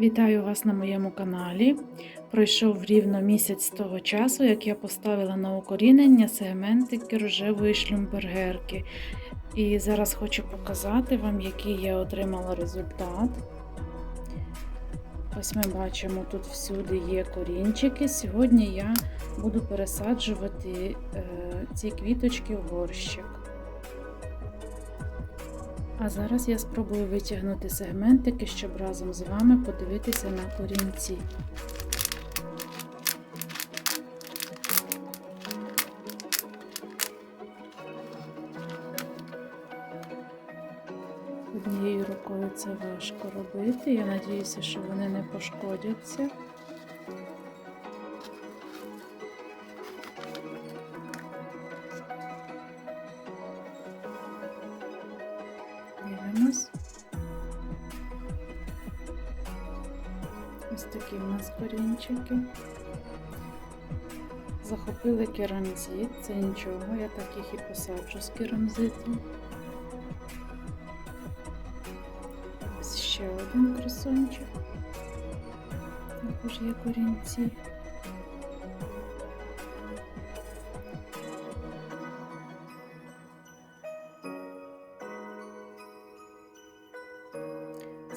Вітаю вас на моєму каналі. Пройшов рівно місяць з того часу, як я поставила на укорінення сегментики рожевої шлюмбергерки. І зараз хочу показати вам, який я отримала результат. Ось ми бачимо, тут всюди є корінчики. Сьогодні я буду пересаджувати е, ці квіточки в горщик. А зараз я спробую витягнути сегментики, щоб разом з вами подивитися на корінці. Однією рукою це важко робити. Я надіюся, що вони не пошкодяться. Дивимось. Ось такі в нас корінчики. Захопили керамзит, це нічого, я так їх і посаджу з керамзитом. Ось ще один красончик. Також є корінці.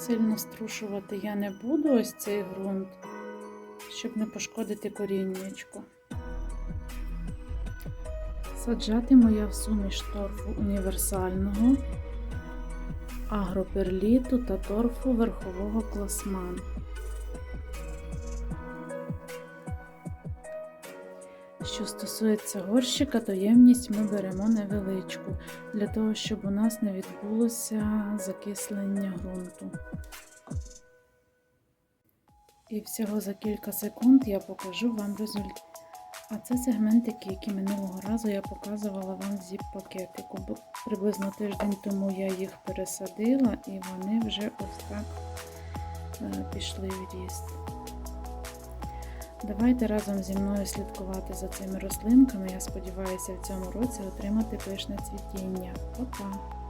Сильно струшувати я не буду ось цей ґрунт, щоб не пошкодити коріннячко. Саджатиму я в суміш торфу універсального, агроперліту та торфу верхового класман. Що стосується горщика, то ємність ми беремо невеличку, для того, щоб у нас не відбулося закислення ґрунту. І всього за кілька секунд я покажу вам результат. А це сегментики, які минулого разу я показувала вам в зіп-пакетику. Приблизно тиждень тому я їх пересадила і вони вже ось так е, пішли в ріст. Давайте разом зі мною слідкувати за цими рослинками. Я сподіваюся в цьому році отримати пишне цвітіння. Па-па!